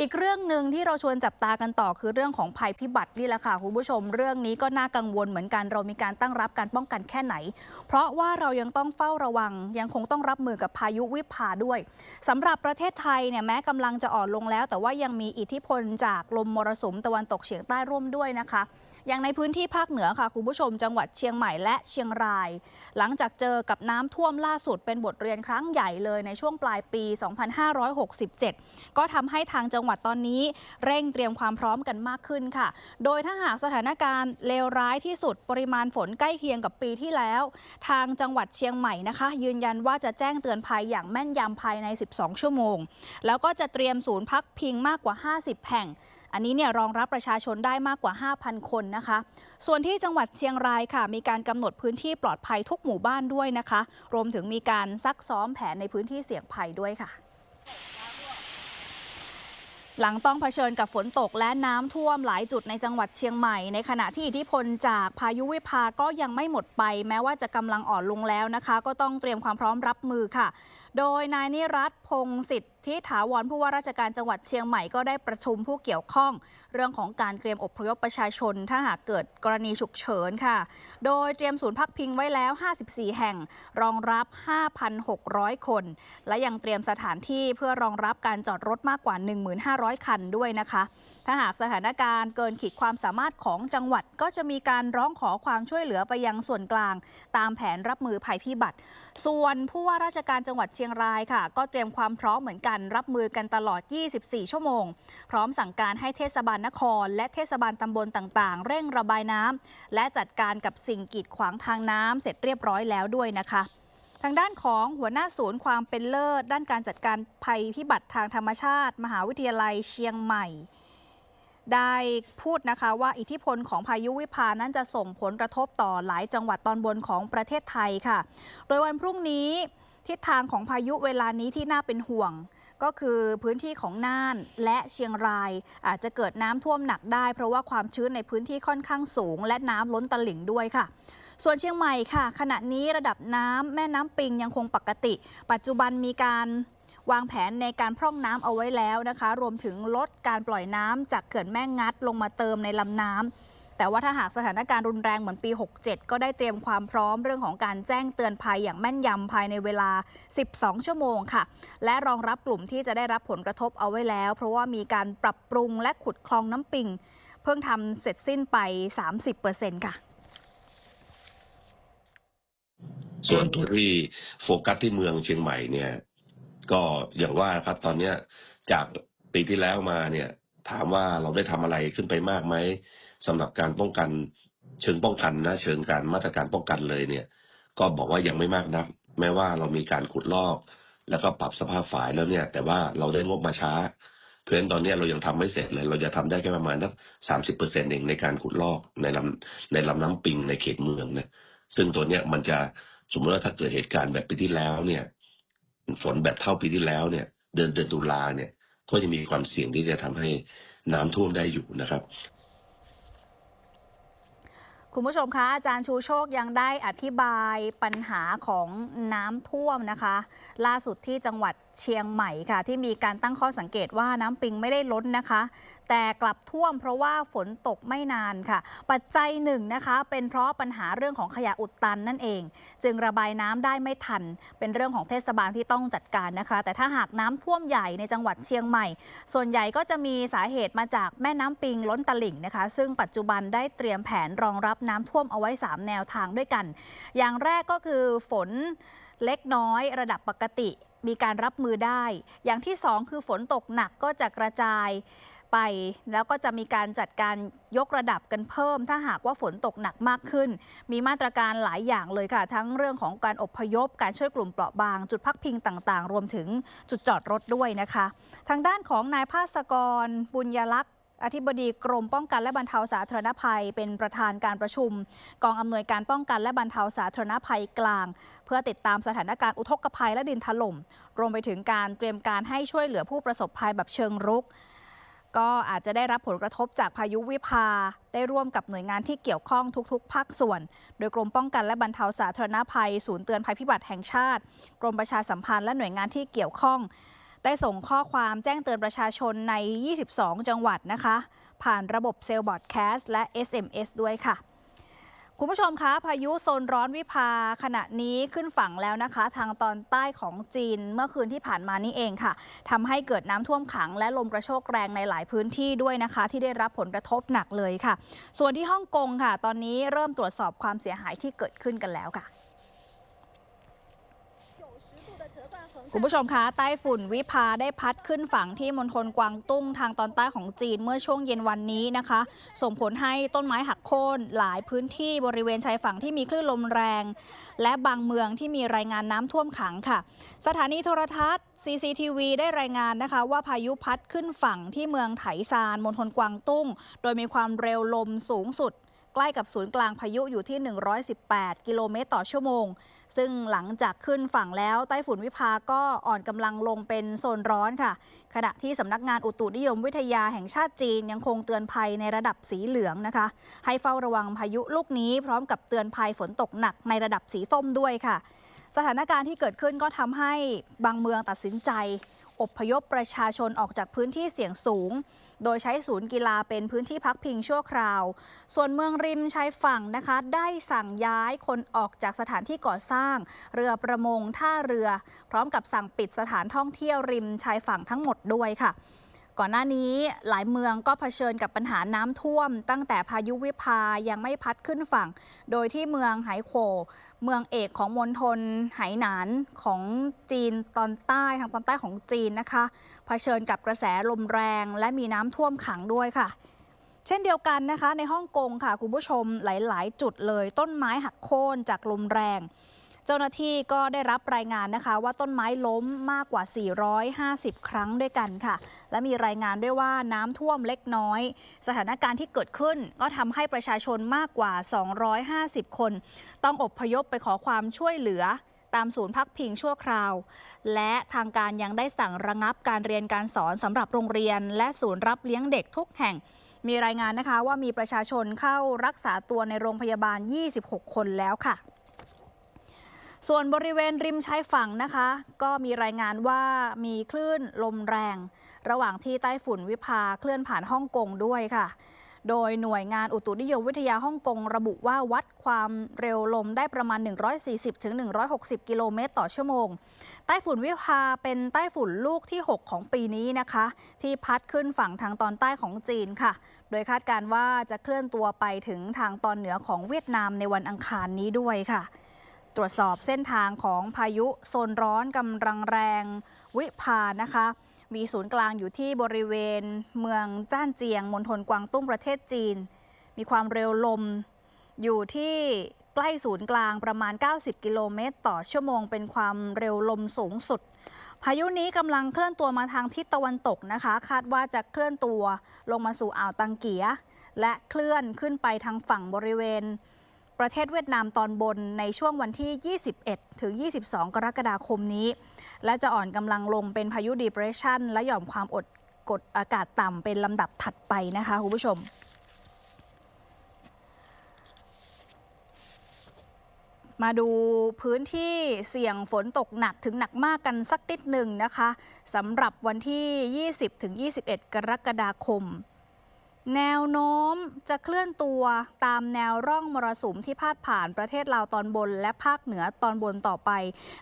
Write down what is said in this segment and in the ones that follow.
อีกเรื่องหนึ่งที่เราชวนจับตากันต่อคือเรื่องของภัยพิบัตินี่แหละค่ะคุณผู้ชม เรื่องนี้ก็น่ากังวลเหมือนกันเรามีการตั้งรับการป้องกันแค่ไหน เพราะว่าเรายังต้องเฝ้าระวัง ยังคงต้องรับมือกับพายุวิภาด้วยสำหรับประเทศไทยเนี่ยแม้กำลังจะอ่อนลงแล้ว แต่ว่ายังมีอิทธิพลจากลมมรสุมตะวันตกเฉียงใต้ร่วมด้วยนะคะ อย่างในพื้นที่ภาคเหนือค่ะคุณผู้ชม จังหวัดเชียงใหม่และเชียงราย หลังจากเจอกับน้ำท่วมล่าสุดเป็นบทเรียนครั้งใหญ่เลยในช่วงปลายปี 2567 ก็ทำให้ทางจังหวัดตอนนี้ เร่งเตรียมความพร้อมกันมากขึ้นค่ะ โดยถ้าหากสถานการณ์เลวร้ายที่สุดปริมาณฝนใกล้เคียงกับปีที่แล้ว ทางจังหวัดเชียงใหม่นะคะ ยืนยันว่าจะแจ้งเตือนภัยอย่างแม่นยำภายใน 12 ชั่วโมง แล้วก็จะเตรียมศูนย์พักพิงมากกว่า 50 แห่ง อันนี้เนี่ยรองรับประชาชนได้มากกว่า 5,000 คนนะคะ ส่วนที่จังหวัดเชียงรายค่ะ มีการกำหนดพื้นที่ปลอดภัยทุกหมู่บ้านด้วยนะคะ รวมถึงมีการซักซ้อมแผนในพื้นที่เสี่ยงภัยด้วยค่ะหลังต้องเผชิญกับฝนตกและน้ำท่วมหลายจุดในจังหวัดเชียงใหม่ ในขณะที่อิทธิพลจากพายุวิภาก็ยังไม่หมดไป แม้ว่าจะกำลังอ่อนลงแล้วนะคะ ก็ต้องเตรียมความพร้อมรับมือค่ะ โดยนายนิรัตพงศิษฐ์ ที่ถาวรผู้ว่าราชการจังหวัดเชียงใหม่ก็ได้ประชุมผู้เกี่ยวข้อง เรื่องของการเตรียมอบพยพประชาชน ถ้าหากเกิดกรณีฉุกเฉินค่ะ โดยเตรียมศูนย์พักพิงไว้แล้ว 54 แห่ง รองรับ 5,600 คน และยังเตรียมสถานที่เพื่อรองรับการจอดรถมากกว่า 1,500 คันด้วยนะคะ ถ้าหากสถานการณ์เกินขีดความสามารถของจังหวัดก็จะมีการร้องขอความช่วยเหลือไปยังส่วนกลาง ตามแผนรับมือภัยพิบัติ ส่วนผู้ว่าราชการจังหวัดเชียงรายค่ะ ก็เตรียมความพร้อมเหมือนกันรับมือกันตลอด 24 ชั่วโมง พร้อมสั่งการให้เทศบาลนคร และเทศบาลตำบลต่างๆ เร่งระบายน้ำและจัดการกับสิ่งกีดขวางทางน้ำเสร็จเรียบร้อยแล้วด้วยนะคะทางด้านของหัวหน้าศูนย์ความเป็นเลิศ ด้านการจัดการภัยพิบัติทางธรรมชาติ มหาวิทยาลัยเชียงใหม่ ได้พูดนะคะว่าอิทธิพลของพายุวิภานั้นจะส่งผลกระทบต่อหลายจังหวัดตอนบนของประเทศไทยค่ะ โดยวันพรุ่งนี้ทิศทางของพายุเวลานี้ที่น่าเป็นห่วง ก็คือพื้นที่ของน่านและเชียงราย อาจจะเกิดน้ำท่วมหนักได้ เพราะว่าความชื้นในพื้นที่ค่อนข้างสูง และน้ำล้นตลิ่งด้วยค่ะ ส่วนเชียงใหม่ค่ะ ขณะนี้ระดับน้ำแม่น้ำปิงยังคงปกติ ปัจจุบันมีการวางแผนในการพร่องน้ำเอาไว้แล้วนะคะ รวมถึงลดการปล่อยน้ำจากเขื่อนแม่งัดลงมาเติมในลำน้ำ แต่ว่าถ้าหากสถานการณ์รุนแรงเหมือนปี 67 ก็ได้เตรียมความพร้อมเรื่องของการแจ้งเตือนภัยอย่างแม่นยำภายในเวลา 12 ชั่วโมงค่ะ และรองรับกลุ่มที่จะได้รับผลกระทบเอาไว้แล้ว เพราะว่ามีการปรับปรุงและขุดคลองน้ำปิง เพิ่งทำเสร็จสิ้นไป 30%ค่ะส่วนตัวที่โฟกัสที่เมืองเชียงใหม่เนี่ย ก็อย่างว่าครับตอนเนี้ยจากปีที่แล้วมาเนี่ย ถามว่าเราได้ทำอะไรขึ้นไปมากไหม สำหรับการป้องกันเชิงป้องกันนะ เชิงการมาตรการป้องกันเลยเนี่ย ก็บอกว่ายังไม่มากนัก แม้ว่าเรามีการขุดลอก แล้วก็ปรับสภาพฝายแล้วเนี่ย แต่ว่าเราได้งบมาช้า เพราะฉะนั้นตอนนี้เรายังทำไม่เสร็จเลย เราจะทำได้แค่ประมาณสักสามสิบเปอร์เซ็นต์เองในการขุดลอกในลำในลำน้ำปิงในเขตเมืองนี่ยซึ่งตัวเนี้ยมันจะสมมติว่าถ้าเกิดเหตุการณ์แบบปีที่แล้วเนี่ย ฝนแบบเท่าปีที่แล้วเนี่ย เดือนเดือนตุลาเนี่ย ก็จะมีความเสี่ยงที่จะทำให้น้ำท่วมได้อยู่นะครับ คุณผู้ชมคะอาจารย์ชูโชคยังได้อธิบายปัญหาของน้ำท่วมนะคะ ล่าสุดที่จังหวัดเชียงใหม่ค่ะ ที่มีการตั้งข้อสังเกตว่าน้ำปิงไม่ได้ล้นนะคะ แต่กลับท่วมเพราะว่าฝนตกไม่นานค่ะ ปัจจัยหนึ่งนะคะ เป็นเพราะปัญหาเรื่องของขยะอุดตันนั่นเอง จึงระบายน้ำได้ไม่ทัน เป็นเรื่องของเทศบาลที่ต้องจัดการนะคะ แต่ถ้าหากน้ำท่วมใหญ่ในจังหวัดเชียงใหม่ ส่วนใหญ่ก็จะมีสาเหตุมาจากแม่น้ำปิงล้นตลิ่งนะคะ ซึ่งปัจจุบันได้เตรียมแผนรองรับน้ำท่วมเอาไว้ 3 แนวทางด้วยกัน อย่างแรกก็คือฝนเล็กน้อยระดับปกติมีการรับมือได้ อย่างที่ 2 คือฝนตกหนักก็จะกระจาย ไป แล้วก็จะมีการจัดการยกระดับกันเพิ่ม ถ้าหากว่าฝนตกหนักมากขึ้น มีมาตรการหลายอย่างเลยค่ะ ทั้งเรื่องของการอพยพ การช่วยกลุ่มเปราะบาง จุดพักพิงต่างๆ รวมถึงจุดจอดรถด้วยนะคะ ทางด้านของนายภาสกรบุญยลักษ์อธิบดีกรมป้องกันและบรรเทาสาธารณภัย เป็นประธานการประชุม กองอำนวยการป้องกันและบรรเทาสาธารณภัยกลาง เพื่อติดตามสถานการณ์อุทกภัยและดินถล่ม รวมไปถึงการเตรียมการให้ช่วยเหลือผู้ประสบภัยแบบเชิงรุก ก็อาจจะได้รับผลกระทบจากพายุวิภา ได้ร่วมกับหน่วยงานที่เกี่ยวข้องทุกๆ ภาคส่วน โดยกรมป้องกันและบรรเทาสาธารณภัย ศูนย์เตือนภัยพิบัติแห่งชาติ กรมประชาสัมพันธ์และหน่วยงานที่เกี่ยวข้อง ได้ส่งข้อความแจ้งเตือนประชาชนใน 22 จังหวัดนะคะ ผ่านระบบเซลล์บอดแคสต์และ SMS ด้วยค่ะ คุณผู้ชมคะพายุโซนร้อนวิภาขณะนี้ขึ้นฝั่งแล้วนะคะ ทางตอนใต้ของจีนเมื่อคืนที่ผ่านมานี่เองค่ะทำให้เกิดน้ำท่วมขัง และลมกระโชกแรงในหลายพื้นที่ด้วยนะคะ ที่ได้รับผลกระทบหนักเลยค่ะ ส่วนที่ฮ่องกงค่ะ ตอนนี้เริ่มตรวจสอบความเสียหายที่เกิดขึ้นกันแล้วค่ะ คุณผู้ชมคะใต้ฝุ่นวิภาได้พัดขึ้นฝั่งที่มณฑลกวางตุ้งทางตอนใต้ของจีนเมื่อช่วงเย็นวันนี้นะคะ ส่งผลให้ต้นไม้หักโค่นหลายพื้นที่บริเวณชายฝั่งที่มีคลื่นลมแรง และบางเมืองที่มีรายงานน้ำท่วมขังค่ะ สถานีโทรทัศน์ CCTV ได้รายงานนะคะ ว่าพายุพัดขึ้นฝั่งที่เมืองไถซานมณฑลกวางตุ้ง โดยมีความเร็วลมสูงสุด ใกล้กับศูนย์กลางพายุอยู่ที่ 118 กิโลเมตรต่อชั่วโมง ซึ่งหลังจากขึ้นฝั่งแล้วไต้ฝุ่นวิภาก็อ่อนกำลังลงเป็นโซนร้อนค่ะ ขณะที่สำนักงานอุตุนิยมวิทยาแห่งชาติจีนยังคงเตือนภัยในระดับสีเหลืองนะคะ ให้เฝ้าระวังพายุลูกนี้ พร้อมกับเตือนภัยฝนตกหนักในระดับสีส้มด้วยค่ะ สถานการณ์ที่เกิดขึ้นก็ทำให้บางเมืองตัดสินใจ อบพยพประชาชนออกจากพื้นที่เสี่ยงสูง โดยใช้ศูนย์กีฬาเป็นพื้นที่พักพิงชั่วคราว ส่วนเมืองริมชายฝั่งนะคะ ได้สั่งย้ายคนออกจากสถานที่ก่อสร้าง เรือประมงท่าเรือ พร้อมกับสั่งปิดสถานท่องเที่ยวริมชายฝั่งทั้งหมดด้วยค่ะ ก่อนหน้านี้หลายเมืองก็เผชิญกับปัญหาน้ำท่วม ตั้งแต่พายุวิภายังไม่พัดขึ้นฝั่ง โดยที่เมืองไหโขเมืองเอกของมณฑลไหหนานของจีนตอนใต้ทางตอนใต้ของจีนนะคะเผชิญกับกระแสลมแรง และมีน้ำท่วมขังด้วยค่ะ เช่นเดียวกันนะคะ ในฮ่องกงค่ะคุณผู้ชมหลาย ๆ จุดเลย ต้นไม้หักโค่นจากลมแรง เจ้าหน้าที่ก็ได้รับรายงานนะคะ ว่าต้นไม้ล้มมากกว่า 450 ครั้งด้วยกันค่ะ และมีรายงานด้วยว่าน้ำท่วมเล็กน้อย สถานการณ์ที่เกิดขึ้นก็ทำให้ประชาชนมากกว่า 250 คน ต้องอบพยพไปขอความช่วยเหลือตามศูนย์พักพิงชั่วคราว และทางการยังได้สั่งระงับการเรียนการสอนสำหรับโรงเรียน และศูนย์รับเลี้ยงเด็กทุกแห่ง มีรายงานนะคะว่ามีประชาชนเข้ารักษาตัวในโรงพยาบาล 26 คนแล้วค่ะ ส่วนบริเวณริมชายฝั่งนะคะ ก็มีรายงานว่ามีคลื่นลมแรง ระหว่างที่ใต้ฝุ่นวิภาเคลื่อนผ่านฮ่องกงด้วยค่ะ โดยหน่วยงานอุตุนิยมวิทยาฮ่องกงระบุว่าวัดความเร็วลมได้ประมาณ 140-160 กิโลเมตรต่อชั่วโมง ใต้ฝุ่นวิภาเป็นใต้ฝุ่นลูกที่ 6 ของปีนี้นะคะ ที่พัดขึ้นฝั่งทางตอนใต้ของจีนค่ะ โดยคาดการณ์ว่าจะเคลื่อนตัวไปถึงทางตอนเหนือของเวียดนามในวันอังคารนี้ด้วยค่ะ ตรวจสอบเส้นทางของพายุโซนร้อนกำลังแรงวิภานะคะ มีศูนย์กลางอยู่ที่บริเวณเมืองจ้านเจียงมณฑลกวางตุ้งประเทศจีน มีความเร็วลมอยู่ที่ใกล้ศูนย์กลางประมาณ 90 กิโลเมตร ต่อชั่วโมง เป็นความเร็วลมสูงสุด พายุนี้กำลังเคลื่อนตัวมาทางทิศตะวันตกนะคะ คาดว่าจะเคลื่อนตัวลงมาสู่อ่าวตังเกีย และเคลื่อนขึ้นไปทางฝั่งบริเวณ ประเทศเวียดนามตอนบนในช่วงวันที่ 21 ถึง 22 กรกฎาคมนี้ และจะอ่อนกำลังลงเป็นพายุ depression และหย่อมความอดกดอากาศต่ำเป็นลำดับถัดไปนะคะคุณผู้ชมมาดูพื้นที่เสี่ยงฝนตกหนักถึงหนักมากกันสักนิดหนึ่งนะคะสำหรับวันที่ 20-21 กรกฎาคม แนวโน้มจะเคลื่อนตัวตามแนวร่องมรสุมที่พาดผ่านประเทศลาวตอนบน และภาคเหนือตอนบนต่อไป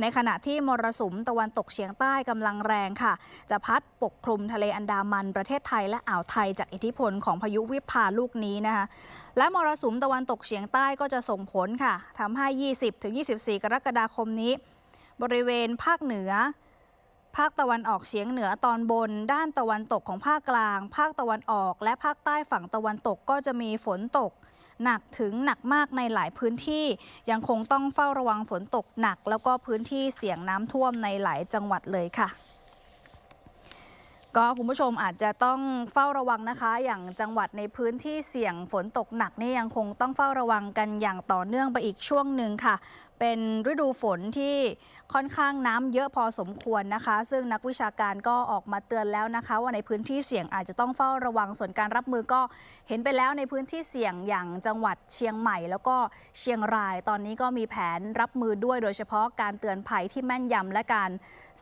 ในขณะที่มรสุมตะวันตกเฉียงใต้กำลังแรงค่ะ จะพัดปกคลุมทะเลอันดามันประเทศไทยและอ่าวไทยจากอิทธิพลของพายุวิภาลูกนี้นะคะและมรสุมตะวันตกเฉียงใต้ก็จะส่งผลค่ะทำให้ 20-24 กรกฎาคมนี้ บริเวณภาคเหนือ ภาคตะวันออกเฉียงเหนือตอนบน ด้านตะวันตกของภาคกลาง ภาคตะวันออก และภาคใต้ฝั่งตะวันตกก็จะมีฝนตก หนักถึงหนักมากในหลายพื้นที่ ยังคงต้องเฝ้าระวังฝนตกหนัก แล้วก็พื้นที่เสี่ยงน้ำท่วมในหลายจังหวัดเลยค่ะก็คุณผู้ชมอาจจะต้องเฝ้าระวังนะคะ อย่างจังหวัดในพื้นที่เสี่ยงฝนตกหนักนี่ยังคงต้องเฝ้าระวังกันอย่างต่อเนื่องไปอีกช่วงหนึ่งค่ะ เป็นฤดูฝนที่ค่อนข้างน้ำเยอะพอสมควรนะคะ ซึ่งนักวิชาการก็ออกมาเตือนแล้วนะคะ ว่าในพื้นที่เสี่ยงอาจจะต้องเฝ้าระวังส่วนการรับมือก็เห็นไปแล้วในพื้นที่เสี่ยงอย่างจังหวัดเชียงใหม่ แล้วก็เชียงราย ตอนนี้ก็มีแผนรับมือด้วย โดยเฉพาะการเตือนภัยที่แม่นยำและการ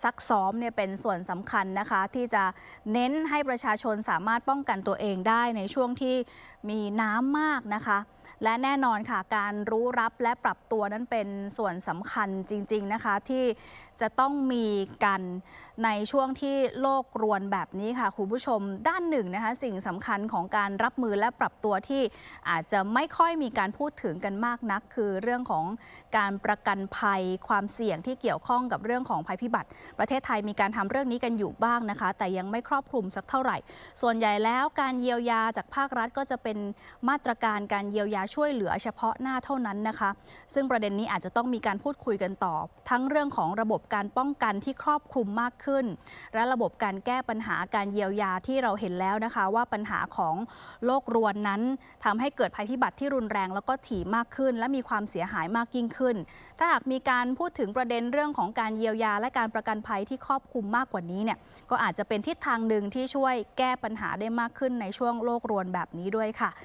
ซักซ้อมเนี่ยเป็นส่วนสำคัญนะคะ ที่จะเน้นให้ประชาชนสามารถป้องกันตัวเองได้ในช่วงที่มีน้ำมากนะคะ และแน่นอนค่ะการรู้รับและปรับตัวนั้นเป็นส่วนสำคัญจริง ๆนะคะ ที่จะต้องมีกันในช่วงที่โลกรวนแบบนี้ค่ะคุณผู้ชมด้านหนึ่งนะคะ สิ่งสำคัญของการรับมือและปรับตัวที่อาจจะไม่ค่อยมีการพูดถึงกันมากนัก คือเรื่องของการประกันภัยความเสี่ยงที่เกี่ยวข้องกับเรื่องของภัยพิบัติ ประเทศไทยมีการทำเรื่องนี้กันอยู่บ้างนะคะ แต่ยังไม่ครอบคลุมสักเท่าไหร่ ส่วนใหญ่แล้วการเยียวยาจากภาครัฐก็จะเป็นมาตรการการเยียวยาช่วยเหลือเฉพาะหน้าเท่านั้นนะคะ ซึ่งประเด็นนี้อาจจะต้อง้องมีการพูดคุยกันต่อ ทั้งเรื่องของระบบการป้องกันที่ครอบคลุมมากขึ้น และระบบการแก้ปัญหาการเยียวยาที่เราเห็นแล้วนะคะ ว่าปัญหาของโลกรวนนั้นทำให้เกิดภัยพิบัติที่รุนแรง แล้วก็ถี่มากขึ้น และมีความเสียหายมากยิ่งขึ้น ถ้าหากมีการพูดถึงประเด็นเรื่องของการเยียวยา และการประกันภัยที่ครอบคลุมมากกว่านี้เนี่ยก็อาจจะเป็นทิศทางหนึ่งที่ช่วยแก้ปัญหาได้มากขึ้นในช่วงโลกรวนแบบนี้ด้วยค่ะ